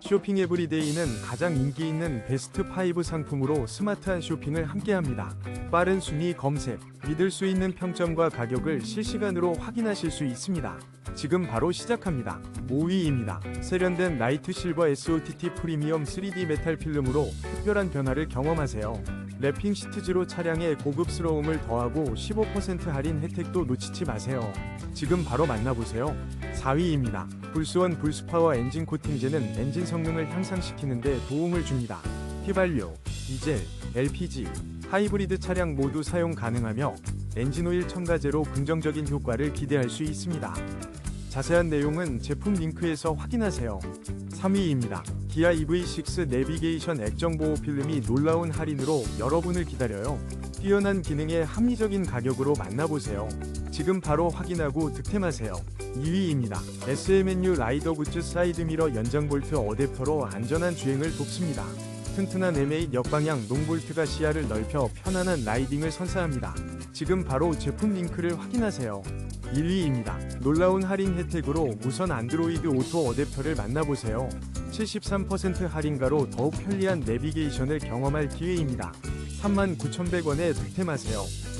쇼핑 에브리데이는 가장 인기 있는 베스트 5 상품으로 스마트한 쇼핑을 함께합니다. 빠른 순위 검색, 믿을 수 있는 평점과 가격을 실시간으로 확인하실 수 있습니다. 지금 바로 시작합니다. 5위입니다. 세련된 나이트 실버 SOTT 프리미엄 3D 메탈 필름으로 특별한 변화를 경험하세요. 랩핑 시트지로 차량의 고급스러움을 더하고 15% 할인 혜택도 놓치지 마세요. 지금 바로 만나보세요. 4위입니다. 불스원 불스파워 엔진 코팅제는 엔진 성능을 향상시키는 데 도움을 줍니다. 휘발유, 디젤, LPG, 하이브리드 차량 모두 사용 가능하며 엔진오일 첨가제로 긍정적인 효과를 기대할 수 있습니다. 자세한 내용은 제품 링크에서 확인하세요. 3위입니다. 기아 EV6 내비게이션 액정 보호 필름이 놀라운 할인으로 여러분을 기다려요. 뛰어난 기능에 합리적인 가격으로 만나보세요. 지금 바로 확인하고 득템하세요. 2위입니다. SMNU 라이더 굿즈 사이드 미러 연장 볼트 어댑터로 안전한 주행을 돕습니다. 튼튼한 M8 역방향 농볼트가 시야를 넓혀 편안한 라이딩을 선사합니다. 지금 바로 제품 링크를 확인하세요. 1위입니다. 놀라운 할인 혜택으로 무선 안드로이드 오토 어댑터를 만나보세요. 73% 할인가로 더욱 편리한 내비게이션을 경험할 기회입니다. 39,100원에 득템하세요.